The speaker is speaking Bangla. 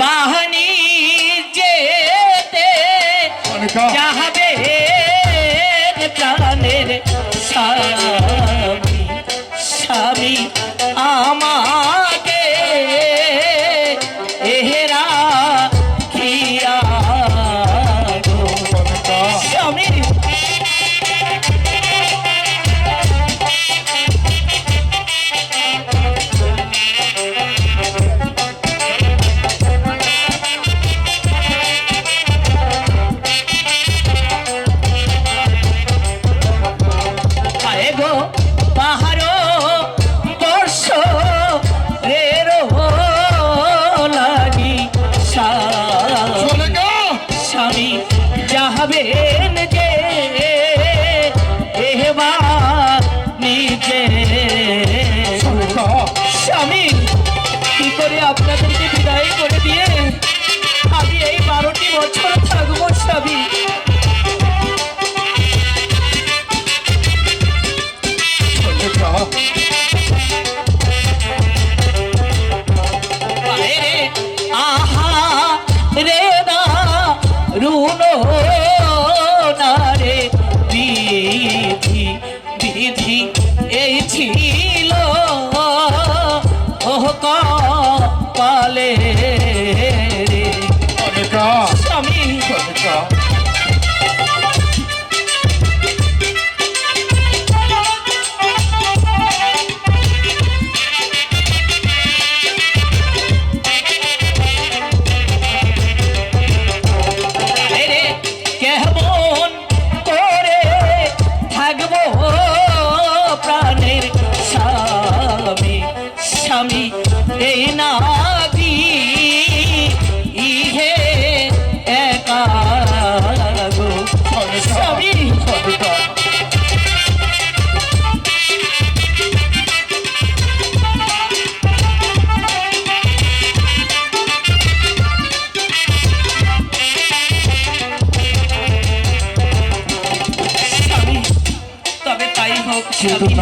বাহানি যেতে যাহাবে প্রাণের স্বামী যাহবেন যে এহবা নিজে স্বামী কি করে আপনাদেরকে বিদায় করে দিয়ে? আমি এই বারোটি বছর এই নাগি ইহে একা গো তবে তাই হোক স্বামী।